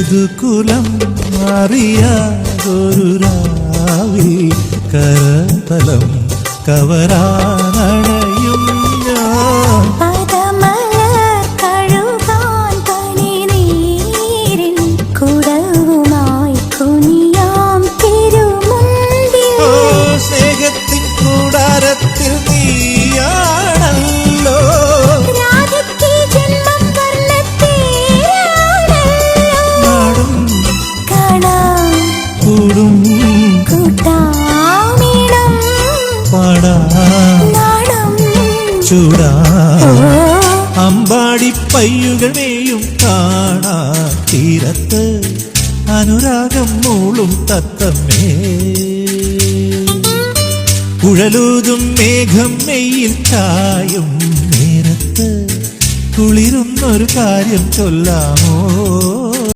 യദുകുലം അറിയാതൊരു രാവിൽ കരതലം കവരാനണയും ഞാൻ. പദമലർ കൂടും കൂട്ടാമിടം. പാടാ ചൂടാ. അമ്പാടി പയ്യുകളെയും കാണാ തീരത്ത്. അനുരാഗം മൂളും തത്തമ്മേ. കുഴലൂതും മേഘം മെയ്യിൽ ചായും നേരത്ത്. കുളിരുന്നൊരു കാര്യം ചൊല്ലാമോ?